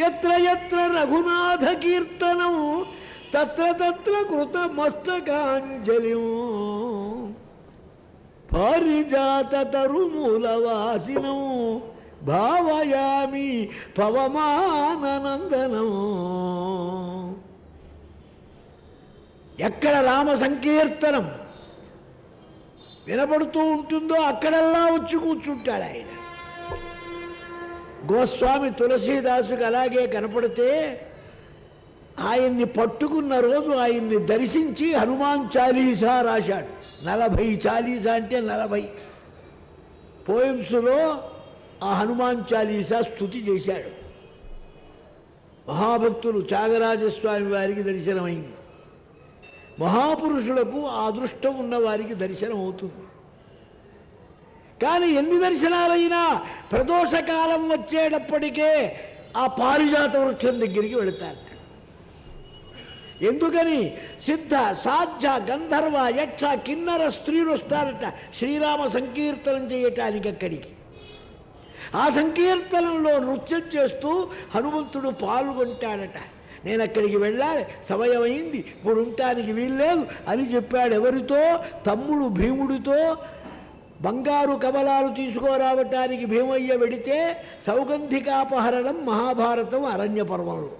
ఎత్ర ఎత్ర రఘునాథ కీర్తనం తత్ర తత్ర కృత మస్తకాంజలి పారిజాత తరుమూలవాసినం భావయామి పవమానందనం ఎక్కడ రామ సంకీర్తనం వినపడుతూ ఉంటుందో అక్కడల్లా వచ్చి కూర్చుంటాడు ఆయన. గోస్వామి తులసీదాసుకి అలాగే కనపడితే ఆయన్ని పట్టుకున్న రోజు ఆయన్ని దర్శించి హనుమాన్ చాలీసా రాశాడు. నలభై చాలీసా అంటే నలభై. పోయిమ్స్లో ఆ హనుమాన్ చాలీసా స్థుతి చేశాడు. మహాభక్తులు త్యాగరాజస్వామి వారికి దర్శనమైంది. మహాపురుషులకు ఆ అదృష్టం ఉన్న వారికి దర్శనం అవుతుంది కానీ ఎన్ని దర్శనాలైనా ప్రదోషకాలం వచ్చేటప్పటికే ఆ పారిజాత వృక్షం దగ్గరికి వెళతారట ఎందుకని? సిద్ధ సాధ్య గంధర్వ యక్ష కిన్నర స్త్రీలు వస్తారట శ్రీరామ సంకీర్తనం చేయటానికి అక్కడికి. ఆ సంకీర్తనంలో నృత్యం చేస్తూ హనుమంతుడు పాల్గొంటాడట నేను అక్కడికి వెళ్ళాలి సమయమైంది ఇప్పుడు ఉండటానికి వీల్లేదు అని చెప్పాడు ఎవరితో? తమ్ముడు భీముడితో బంగారు కమలాలు తీసుకురావటానికి భీమయ్య వెడితే సౌగంధికాపహరణం మహాభారతం అరణ్య పర్వంలో